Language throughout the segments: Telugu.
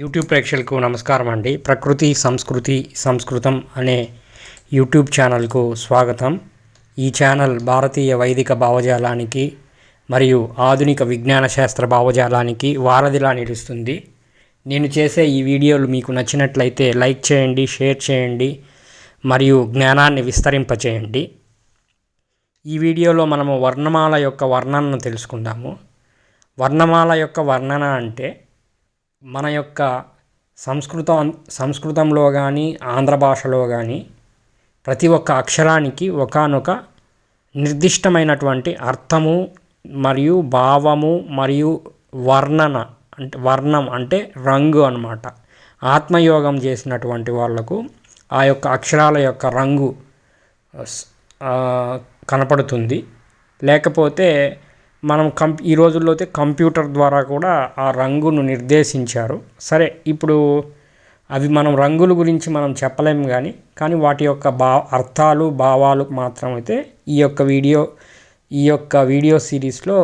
యూట్యూబ్ ప్రేక్షకులకు నమస్కారం అండి. ప్రకృతి సంస్కృతి సంస్కృతం అనే యూట్యూబ్ ఛానల్కు స్వాగతం. ఈ ఛానల్ భారతీయ వైదిక భావజాలానికి మరియు ఆధునిక విజ్ఞాన శాస్త్ర భావజాలానికి వారధిలా నిలుస్తుంది. నేను చేసే ఈ వీడియోలు మీకు నచ్చినట్లయితే లైక్ చేయండి షేర్ చేయండి మరియు జ్ఞానాన్ని విస్తరింపచేయండి. ఈ వీడియోలో మనము వర్ణమాల యొక్క వర్ణనను తెలుసుకుందాము. వర్ణమాల యొక్క వర్ణన అంటే మన యొక్క సంస్కృతం సంస్కృతంలో కానీ ఆంధ్ర భాషలో కానీ ప్రతి ఒక్క అక్షరానికి ఒకానొక నిర్దిష్టమైనటువంటి అర్థము మరియు భావము మరియు వర్ణన అంటే వర్ణం అంటే రంగు అన్నమాట. ఆత్మయోగం చేసినటువంటి వాళ్ళకు ఆ యొక్క అక్షరాల యొక్క రంగు కనపడుతుంది. లేకపోతే మనం కం ఈ రోజుల్లో అయితే కంప్యూటర్ ద్వారా కూడా ఆ రంగును నిర్దేశించారు. సరే ఇప్పుడు అవి మనం రంగుల గురించి మనం చెప్పలేము కానీ కానీ వాటి యొక్క భా అర్థాలు భావాలు మాత్రం అయితే ఈ యొక్క వీడియో ఈ యొక్క వీడియో సిరీస్లో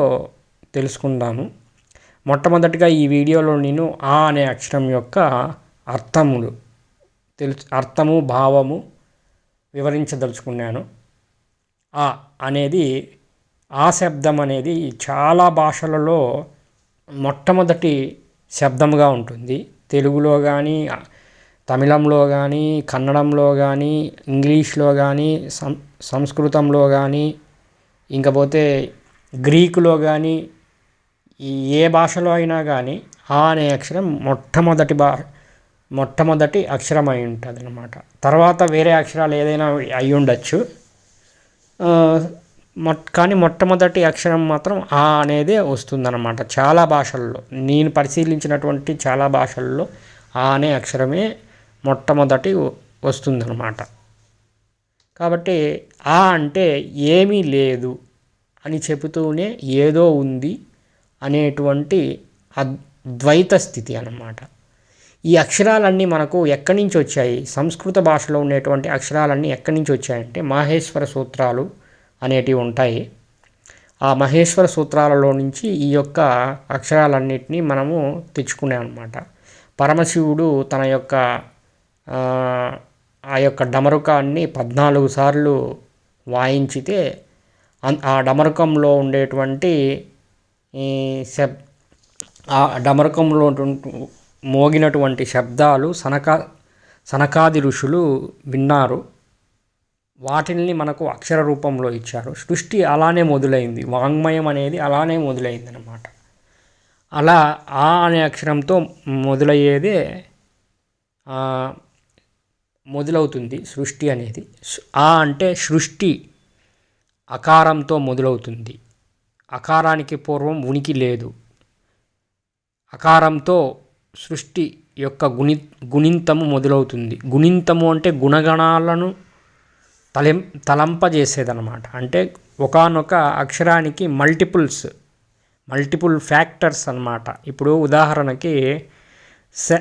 తెలుసుకుందాము. మొట్టమొదటిగా ఈ వీడియోలో నేను ఆ అనే అక్షరం యొక్క అర్థములు తెలుసు అర్థము భావము వివరించదలుచుకున్నాను. ఆ అనేది ఆ శబ్దం అనేది చాలా భాషలలో మొట్టమొదటి శబ్దముగా ఉంటుంది. తెలుగులో కానీ తమిళంలో కానీ కన్నడంలో కానీ ఇంగ్లీష్లో కానీ సం సంస్కృతంలో కానీ ఇంకపోతే గ్రీకులో కానీ ఏ భాషలో అయినా కానీ ఆ అనే అక్షరం మొట్టమొదటి భా మొట్టమొదటి అక్షరం అయి ఉంటుంది అనమాట తర్వాత వేరే అక్షరాలు ఏదైనా అయి ఉండొచ్చు మొట్ కానీ మొట్టమొదటి అక్షరం మాత్రం ఆ అనేదే వస్తుందన్నమాట. చాలా భాషల్లో. నేను పరిశీలించినటువంటి చాలా భాషల్లో ఆ అనే అక్షరమే మొట్టమొదటి వస్తుందన్నమాట. కాబట్టి ఆ అంటే ఏమీ లేదు అని చెబుతూనే ఏదో ఉంది అనేటువంటి అద్వైత స్థితి అన్నమాట. ఈ అక్షరాలన్నీ మనకు ఎక్కడి నుంచి వచ్చాయి? సంస్కృత భాషలో ఉండేటువంటి అక్షరాలన్నీ ఎక్కడి నుంచి వచ్చాయంటే మాహేశ్వర సూత్రాలు అనేటివి ఉంటాయి. ఆ మహేశ్వర సూత్రాలలో నుంచి ఈ యొక్క అక్షరాలన్నిటినీ మనము తెచ్చుకున్నాం అనమాట పరమశివుడు తన యొక్క ఆ, యొక్క డమరుకాన్ని పద్నాలుగు సార్లు వాయించితే ఆ డమరుకంలో ఉండేటువంటి ఈ శబ్ ఆ డమరకంలో మోగినటువంటి శబ్దాలు సనక సనకాది ఋషులు విన్నారు. వాటిని మనకు అక్షర రూపంలో ఇచ్చారు. సృష్టి అలానే మొదలైంది. వాంగ్మయం అనేది అలానే మొదలైంది అనమాట అలా ఆ అనే అక్షరంతో మొదలయ్యేదే మొదలవుతుంది సృష్టి అనేది. ఆ అంటే సృష్టి అకారంతో మొదలవుతుంది. అకారానికి పూర్వం ఉనికి లేదు. అకారంతో సృష్టి యొక్క గుణి గుణింతము మొదలవుతుంది. గుణింతము అంటే గుణగణాలను తలెం తలంపజేసేదనమాట అంటే ఒకానొక అక్షరానికి మల్టిపుల్స్ మల్టిపుల్ ఫ్యాక్టర్స్ అన్నమాట. ఇప్పుడు ఉదాహరణకి సె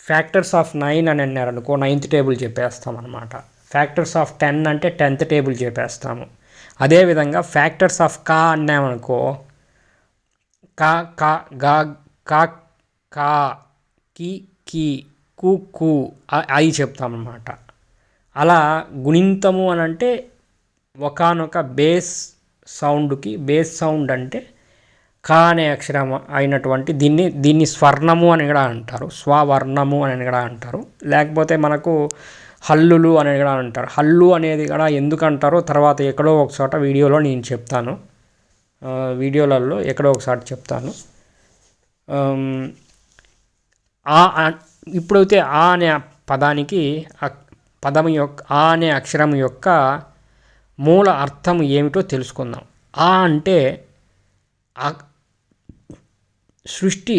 ఫ్యాక్టర్స్ ఆఫ్ నైన్ అని అన్నారు అనుకో నైన్త్ టేబుల్ చెప్పేస్తాం అనమాట ఫ్యాక్టర్స్ ఆఫ్ టెన్ అంటే టెన్త్ టేబుల్ చెప్పేస్తాము. అదేవిధంగా ఫ్యాక్టర్స్ ఆఫ్ కా అన్నామనుకో కా కా గా కా కా కి కి కు కు అవి అయి చెప్తామన్నమాట. అలా గుణింతము అని అంటే ఒకానొక బేస్ సౌండ్కి బేస్ సౌండ్ అంటే కా అనే అక్షరం అయినటువంటి దీన్ని దీన్ని స్వర్ణము అని కూడా అంటారు. స్వవర్ణము అని కూడా అంటారు. లేకపోతే మనకు హల్లులు అని కూడా అంటారు. హల్లు అనేది కూడా ఎందుకు అంటారో తర్వాత ఎక్కడో ఒక చోట వీడియోలో నేను చెప్తాను. వీడియోలలో ఎక్కడో ఒకసారి చెప్తాను. ఆ ఇప్పుడైతే ఆ అనే పదానికి పదం యొక్క ఆ అనే అక్షరం యొక్క మూల అర్థం ఏమిటో తెలుసుకుందాం. ఆ అంటే ఆ సృష్టి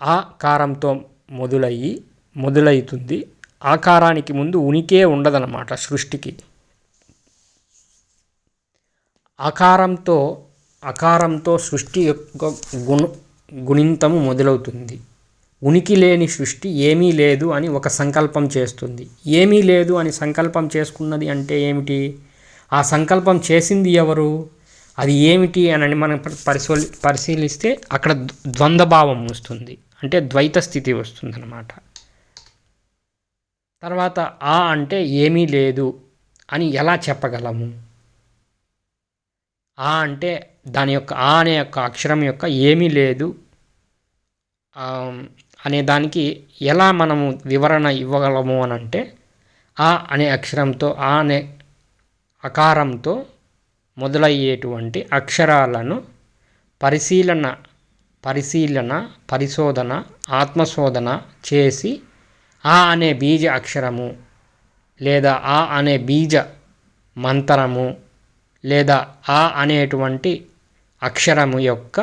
ఆకారంతో మొదలయ్యి మొదలవుతుంది ఆకారానికి ముందు ఉనికే ఉండదన్నమాట సృష్టికి. ఆకారంతో అకారంతో సృష్టి యొక్క గుణ గుణింతము మొదలవుతుంది. ఉనికి లేని సృష్టి ఏమీ లేదు అని ఒక సంకల్పం చేస్తుంది. ఏమీ లేదు అని సంకల్పం చేసుకున్నది అంటే ఏమిటి? ఆ సంకల్పం చేసింది ఎవరు? అది ఏమిటి అని మనం పరిశోలి పరిశీలిస్తే అక్కడ ద్వంద్వభావం వస్తుంది. అంటే ద్వైత స్థితి వస్తుందన్నమాట. తర్వాత ఆ అంటే ఏమీ లేదు అని ఎలా చెప్పగలము? ఆ అంటే దాని యొక్క ఆ అనే యొక్క అక్షరం యొక్క ఏమీ లేదు. అనే దానికి ఎలా మనము వివరణ ఇవ్వగలము అని అంటే ఆ అనే అక్షరంతో ఆ అనే అకారంతో మొదలయ్యేటువంటి అక్షరాలను పరిశీలన పరిశీలన పరిశోధన ఆత్మశోధన చేసి ఆ అనే బీజ అక్షరము లేదా ఆ అనే బీజ మంతరము లేదా ఆ అనేటువంటి అక్షరము యొక్క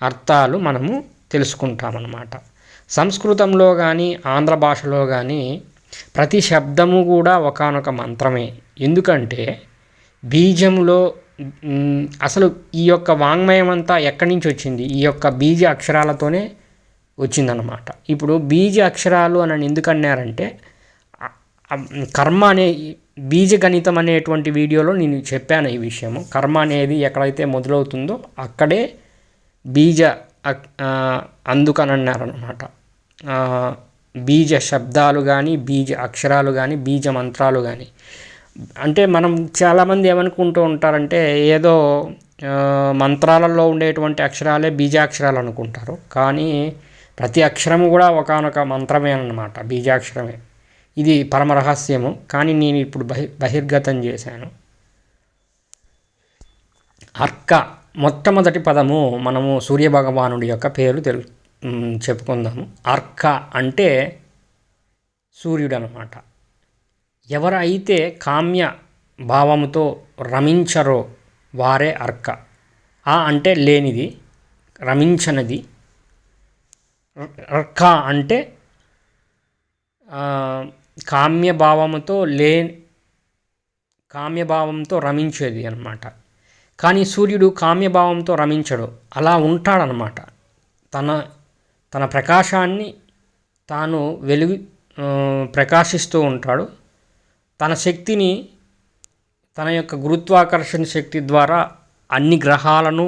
అర్థాలు మనము తెలుసుకుంటామన్నమాట. సంస్కృతంలో కానీ ఆంధ్ర భాషలో కానీ ప్రతి శబ్దము కూడా ఒకనొక మంత్రమే. ఎందుకంటే బీజంలో అసలు ఈ యొక్క వాంగ్మయం అంతా ఎక్కడి నుంచి వచ్చింది? ఈ యొక్క బీజ అక్షరాలతోనే వచ్చిందనమాట ఇప్పుడు బీజ అక్షరాలు అని ఎందుకు అన్నారంటే కర్మ అనే బీజగణితం అనేటువంటి వీడియోలో నేను చెప్పాను ఈ విషయము. కర్మ అనేది ఎక్కడైతే మొదలవుతుందో అక్కడే బీజ అందుకని అన్నారనమాట బీజ శబ్దాలు కానీ బీజ అక్షరాలు కానీ బీజ మంత్రాలు కానీ అంటే మనం చాలామంది ఏమనుకుంటూ ఉంటారంటే ఏదో మంత్రాలలో ఉండేటువంటి అక్షరాలే బీజాక్షరాలు అనుకుంటారు. కానీ ప్రతి అక్షరము కూడా ఒకనొక మంత్రమే అన్నమాట బీజాక్షరమే. ఇది పరమ రహస్యము కానీ నేను ఇప్పుడు బహి బహిర్గతం చేశాను. అర్క మొట్టమొదటి పదము మనము సూర్యభగవానుడి యొక్క పేరు తెలు చెప్పుకుందాము అర్క అంటే సూర్యుడు అనమాట ఎవరైతే కామ్య భావముతో రమించరో వారే అర్క. ఆ అంటే లేనిది రమించనిది. అర్క అంటే కామ్యభావముతో లే కామ్యభావంతో రమించేది అనమాట కానీ సూర్యుడు కామ్యభావంతో రమించడు. అలా ఉంటాడనమాట తన తన ప్రకాశాన్ని తాను వెలుగు ప్రకాశిస్తూ ఉంటాడు. తన శక్తిని తన యొక్క గురుత్వాకర్షణ శక్తి ద్వారా అన్ని గ్రహాలను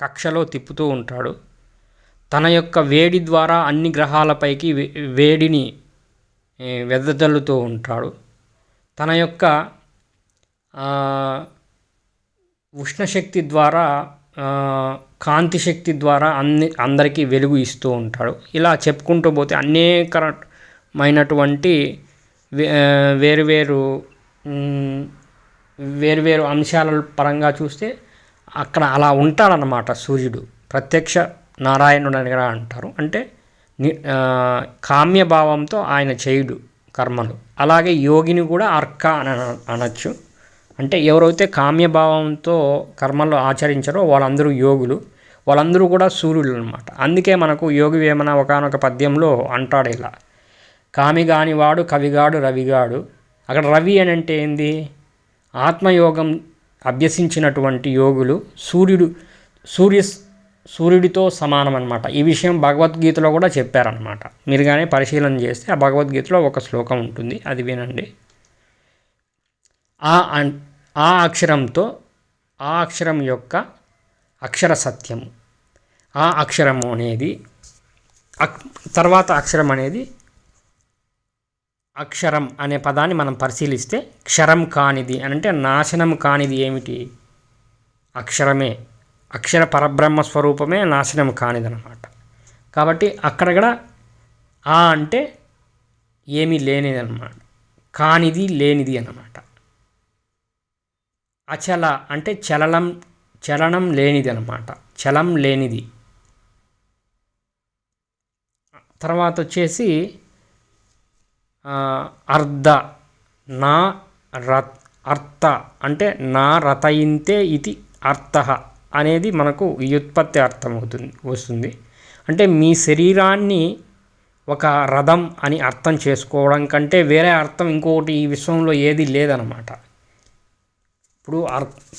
కక్షలో తిప్పుతూ ఉంటాడు. తన యొక్క వేడి ద్వారా అన్ని గ్రహాలపైకి వేడిని వెదజల్లుతూ ఉంటాడు. తన యొక్క ఉష్ణశక్తి ద్వారా కాంతి శక్తి ద్వారా అన్ని అందరికీ వెలుగు ఇస్తూ ఉంటాడు. ఇలా చెప్పుకుంటూ పోతే అనేకమైనటువంటి వేరువేరు వేరువేరు అంశాల పరంగా చూస్తే అక్కడ అలా ఉంటాడనమాట సూర్యుడు. ప్రత్యక్ష నారాయణుడు అని అంటారు. అంటే కామ్యభావంతో ఆయన చేయుడు కర్మలు. అలాగే యోగిని కూడా అర్క అని అనొచ్చు. అంటే ఎవరైతే కామ్యభావంతో కర్మలు ఆచరించారో వాళ్ళందరూ యోగులు. వాళ్ళందరూ కూడా సూర్యులు అనమాట అందుకే మనకు యోగి వేమన ఒకనొక పద్యంలో అంటాడు ఇలా. కామి వాడు కవిగాడు రవిగాడు. అక్కడ రవి అని అంటే ఏంది? ఆత్మయోగం అభ్యసించినటువంటి యోగులు సూర్యుడు సూర్య సూర్యుడితో సమానం అనమాట ఈ విషయం భగవద్గీతలో కూడా చెప్పారనమాట. మీరు కానీ పరిశీలన చేస్తే ఆ భగవద్గీతలో ఒక శ్లోకం ఉంటుంది. అది వినండి. ఆ ఆ అక్షరంతో ఆ అక్షరం యొక్క అక్షర సత్యము ఆ అక్షరము అనేది తర్వాత అక్షరం అనేది అక్షరం అనే పదాన్ని మనం పరిశీలిస్తే క్షరం కానిది అని అంటే నాశనం కానిది ఏమిటి? అక్షరమే. అక్షర పరబ్రహ్మ స్వరూపమే నాశనం కానిదన్నమాట. కాబట్టి అక్కడ కూడా ఆ అంటే ఏమీ లేనిది అనమాట కానిది లేనిది అన్నమాట. అచల అంటే చలనం చలనం లేనిది అనమాట చలం లేనిది. తర్వాత వచ్చేసి అర్ధ నా రత్ అర్థ అంటే నా రతయింతే ఇది అర్థ అనేది మనకు వ్యుత్పత్తి అర్థమవుతుంది వస్తుంది. అంటే మీ శరీరాన్ని ఒక రథం అని అర్థం చేసుకోవడం కంటే వేరే అర్థం ఇంకొకటి ఈ విశ్వంలో ఏది లేదనమాట ఇప్పుడు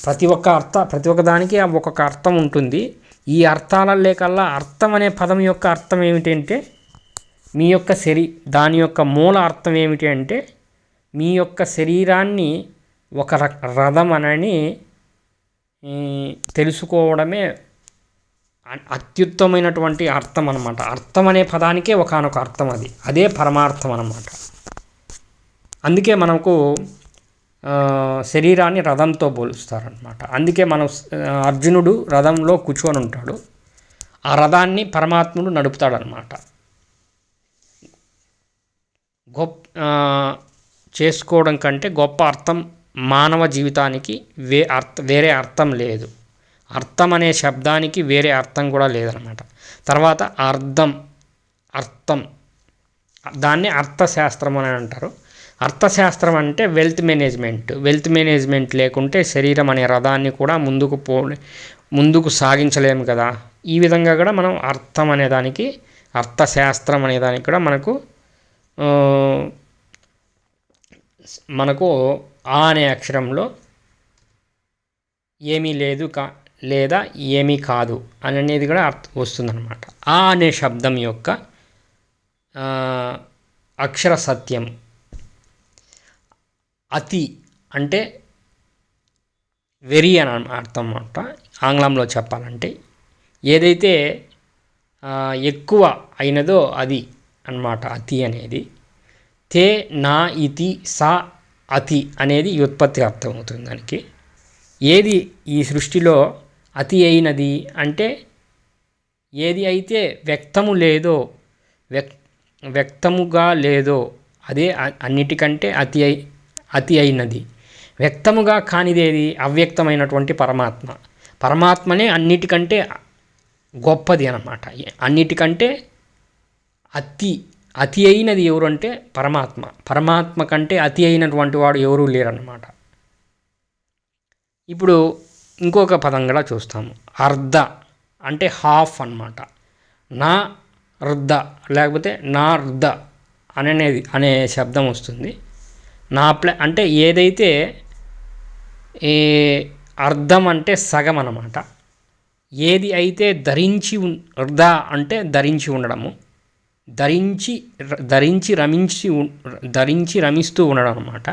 ప్రతి ఒక్క అర్థ ప్రతి ఒక్క దానికి ఒక్కొక్క అర్థం ఉంటుంది. ఈ అర్థాల లేకల్లా అర్థం అనే పదం యొక్క అర్థం ఏమిటంటే మీ యొక్క శరీ దాని యొక్క మూల అర్థం ఏమిటి అంటే మీ యొక్క శరీరాన్ని ఒక రథం అనని తెలుసుకోవడమే అత్యుత్తమైనటువంటి అర్థం అనమాట అర్థం అనే పదానికే ఒకనొక అర్థం అది. అదే పరమార్థం అనమాట అందుకే మనకు శరీరాన్ని రథంతో పోలుస్తారనమాట అందుకే మనం అర్జునుడు రథంలో కూర్చొని ఉంటాడు. ఆ రథాన్ని పరమాత్ముడు నడుపుతాడనమాట గొప్ప చేసుకోవడం కంటే గొప్ప అర్థం మానవ జీవితానికి వే అర్థ వేరే అర్థం లేదు. అర్థం అనే శబ్దానికి వేరే అర్థం కూడా లేదనమాట తర్వాత అర్థం అర్థం. దాన్ని అర్థశాస్త్రం అని అంటారు. అర్థశాస్త్రం అంటే వెల్త్ మేనేజ్మెంట్ వెల్త్ మేనేజ్మెంట్ లేకుంటే శరీరం అనే రథాన్ని కూడా ముందుకు పో ముందుకు సాగించలేము కదా. ఈ విధంగా కూడా మనం అర్థం అనే దానికి అర్థశాస్త్రం అనే దానికి కూడా మనకు మనకు ఆ అనే అక్షరంలో ఏమీ లేదు కా లేదా ఏమీ కాదు అని అనేది కూడా అర్థ వస్తుందన్నమాట. ఆ అనే శబ్దం యొక్క అక్షర సత్యం అతి అంటే వెరీ అని అర్థం అన్నమాట. ఆంగ్లంలో చెప్పాలంటే ఏదైతే ఎక్కువ అయినదో అది అన్నమాట అతి అనేది. తే నా ఇతి సా అతి అనేది వ్యుత్పత్తి అర్థమవుతుంది దానికి. ఏది ఈ సృష్టిలో అతి అయినది అంటే ఏది అయితే వ్యక్తము లేదో వ్యక్ వ్యక్తముగా లేదో అదే అన్నిటికంటే అతి అయి అతి అయినది. వ్యక్తముగా కానిదేది అవ్యక్తమైనటువంటి పరమాత్మ. పరమాత్మనే అన్నిటికంటే గొప్పది అనమాట అన్నిటికంటే అతి అతి అయినది ఎవరు అంటే పరమాత్మ. పరమాత్మ కంటే అతి అయినటువంటి వాడు ఎవరూ లేరన్నమాట. ఇప్పుడు ఇంకొక పదం కూడా చూస్తాము. అర్ధ అంటే హాఫ్ అన్నమాట. నా రుద్ద లేకపోతే నా రుద్ద అనేది అనే శబ్దం వస్తుంది. నా ప్లే అంటే ఏదైతే ఈ అర్థం అంటే సగం అన్నమాట. ఏది అయితే ధరించి అర్ధ వృధా అంటే ధరించి ఉండడము ధరించి ధరించి రమించి ధరించి రమిస్తూ ఉండడం అనమాట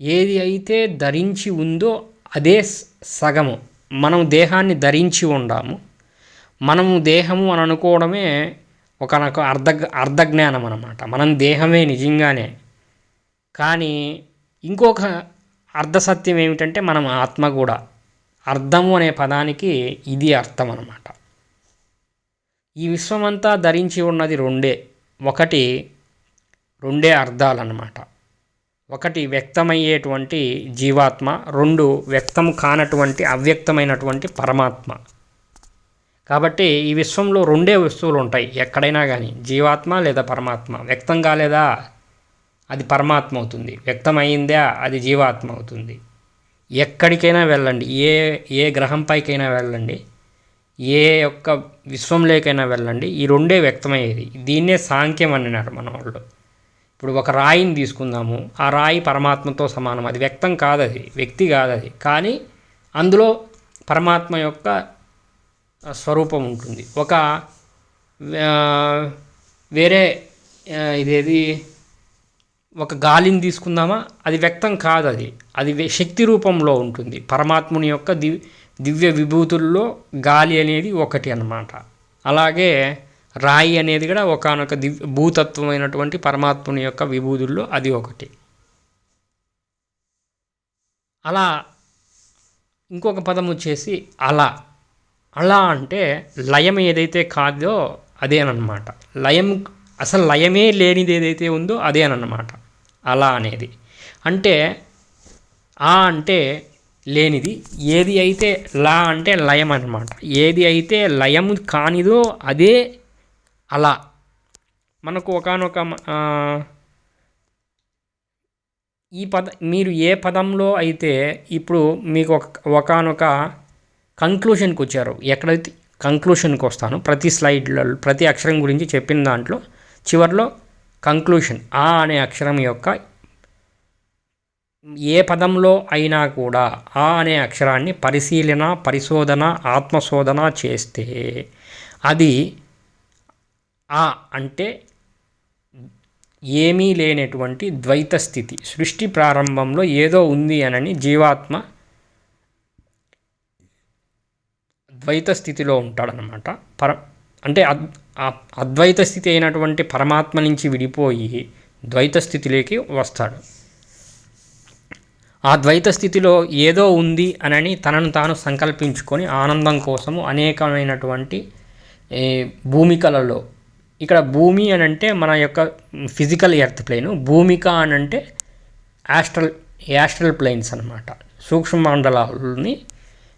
ఏది అయితే ధరించి ఉందో అదే సగము. మనం దేహాన్ని ధరించి ఉండాము. మనము దేహము అని అనుకోవడమే ఒక అర్ధ అర్థజ్ఞానం అనమాట మనం దేహమే నిజంగానే కానీ ఇంకొక అర్ధసత్యం ఏమిటంటే మనం ఆత్మ కూడా. అర్థము అనే పదానికి ఇది అర్థం అన్నమాట. ఈ విశ్వమంతా ధరించి ఉన్నది రెండే. ఒకటి రెండే అర్థాలన్నమాట. ఒకటి వ్యక్తమయ్యేటువంటి జీవాత్మ రెండు వ్యక్తం కానటువంటి అవ్యక్తమైనటువంటి పరమాత్మ. కాబట్టి ఈ విశ్వంలో రెండే వస్తువులు ఉంటాయి ఎక్కడైనా కానీ జీవాత్మ లేదా పరమాత్మ. వ్యక్తం కాలేదా? అది పరమాత్మ అవుతుంది వ్యక్తమైందా అది జీవాత్మ అవుతుంది ఎక్కడికైనా వెళ్ళండి. ఏ ఏ గ్రహంపైకైనా వెళ్ళండి. ఏ యొక్క విశ్వంలోకైనా వెళ్ళండి. ఈ రెండే వ్యక్తమయ్యేది. దీన్నే సాంఖ్యం అన్నారు మన వాళ్ళు. ఇప్పుడు ఒక రాయిని తీసుకుందాము. ఆ రాయి పరమాత్మతో సమానం. అది వ్యక్తం కాదు అది వ్యక్తి కాదు అది కానీ అందులో పరమాత్మ యొక్క స్వరూపం ఉంటుంది. ఒక వేరే ఇదేది? ఒక గాలిని తీసుకుందామా? అది వ్యక్తం కాదు అది. అది శక్తి రూపంలో ఉంటుంది. పరమాత్ముని యొక్క దివ్ దివ్య విభూతుల్లో గాలి అనేది ఒకటి అన్నమాట. అలాగే రాయి అనేది కూడా ఒకనొక దివ్య భూతత్వమైనటువంటి పరమాత్ముని యొక్క విభూతుల్లో అది ఒకటి. అలా ఇంకొక పదం వచ్చేసి అలా. అలా అంటే లయం ఏదైతే కాదో అదేనమాట లయం అసలు లయమే లేనిది ఏదైతే ఉందో అదేనమాట అలా అనేది. అంటే ఆ అంటే లేనిది. ఏది అయితే లా అంటే లయం అన్నమాట. ఏది అయితే లయం కానిదో అదే అలా. మనకు ఒకనొక ఈ పద మీరు ఏ పదంలో అయితే ఇప్పుడు మీకు ఒక ఒకనొక కంక్లూషన్కి వచ్చారు ఎక్కడైతే కంక్లూషన్కి వస్తాను ప్రతి స్లైడ్లలో ప్రతి అక్షరం గురించి చెప్పిన దాంట్లో చివరిలో కంక్లూషన్ ఆ అనే అక్షరం యొక్క ఏ పదంలో అయినా కూడా ఆ అనే అక్షరాన్ని పరిశీలన పరిశోధన ఆత్మశోధన చేస్తే అది ఆ అంటే ఏమీ లేనటువంటి ద్వైత స్థితి సృష్టి ప్రారంభంలో ఏదో ఉంది అనని జీవాత్మ ద్వైత స్థితిలో ఉంటాడనమాట. పర అంటే ఆ అద్వైత స్థితి అయినటువంటి పరమాత్మ నుంచి విడిపోయి ద్వైత స్థితిలోకి వస్తాడు. ఆ ద్వైత స్థితిలో ఏదో ఉంది అనని తనను తాను సంకల్పించుకొని ఆనందం కోసము అనేకమైనటువంటి భూమికలలో. ఇక్కడ భూమి అని అంటే మన యొక్క ఫిజికల్ ఎర్త్ ప్లేను. భూమిక అని అంటే యాస్ట్రల్ యాస్ట్రల్ ప్లేన్స్ అనమాట సూక్ష్మ మండలాలని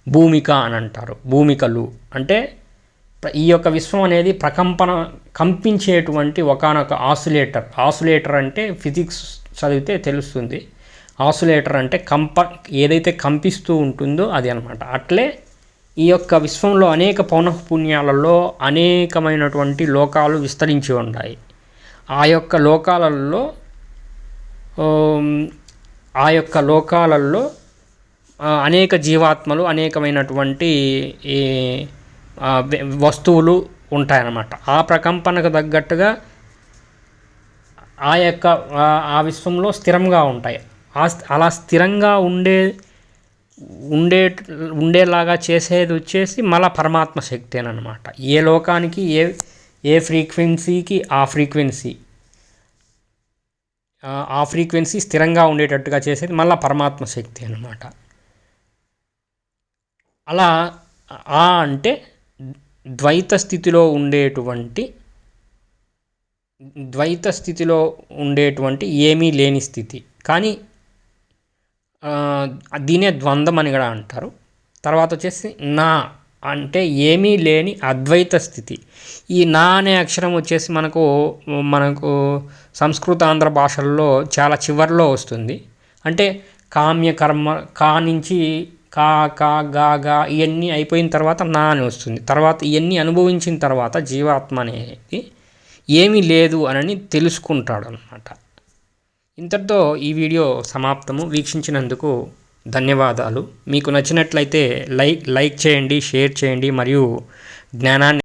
భూమిక అని అంటారు. భూమికలు అంటే ఈ యొక్క విశ్వం అనేది ప్రకంపన కంపించేటువంటి ఒకనొక ఆసులేటర్. ఆసులేటర్ అంటే ఫిజిక్స్ చదివితే తెలుస్తుంది. ఆసులేటర్ అంటే కంప ఏదైతే కంపిస్తూ ఉంటుందో అది అనమాట అట్లే ఈ యొక్క విశ్వంలో అనేక పౌనఃపుణ్యాలలో అనేకమైనటువంటి లోకాలు విస్తరించి ఉన్నాయి. ఆ యొక్క లోకాలలో ఆ యొక్క లోకాలలో అనేక జీవాత్మలు అనేకమైనటువంటి ఈ, వస్తువులు ఉంటాయన్నమాట. ఆ ప్రకంపనకు తగ్గట్టుగా ఆ యొక్క ఆ- విశ్వంలో స్థిరంగా ఉంటాయి. ఆ అలా స్థిరంగా ఉండే ఉండే ఉండేలాగా చేసేది వచ్చేసి మళ్ళా పరమాత్మ శక్తి అనమాట ఏ లోకానికి ఏ ఏ ఫ్రీక్వెన్సీకి ఆ ఫ్రీక్వెన్సీ ఆ, ఆ ఫ్రీక్వెన్సీ స్థిరంగా ఉండేటట్టుగా చేసేది మళ్ళీ పరమాత్మ శక్తి అనమాట అలా ఆ అంటే ద్వైత స్థితిలో ఉండేటువంటి ద్వైత స్థితిలో ఉండేటువంటి ఏమీ లేని స్థితి. కానీ దీనే ద్వంద్వం అని కూడా అంటారు. తర్వాత వచ్చేసి నా అంటే ఏమీ లేని అద్వైత స్థితి. ఈ నా అనే అక్షరం వచ్చేసి మనకు మనకు సంస్కృత ఆంధ్ర భాషల్లో చాలా చివర్లో వస్తుంది. అంటే కామ్య కర్మ కా నుంచి కా కా గా గా ఇవన్నీ అయిపోయిన తర్వాత నా అని వస్తుంది. తర్వాత ఇవన్నీ అనుభవించిన తర్వాత జీవాత్మ అనేది ఏమీ లేదు అని తెలుసుకుంటాడు అనమాట ఇంతటితో ఈ వీడియో సమాప్తము. వీక్షించినందుకు ధన్యవాదాలు. మీకు నచ్చినట్లయితే లైక్ లైక్ చేయండి షేర్ చేయండి మరియు జ్ఞానాన్ని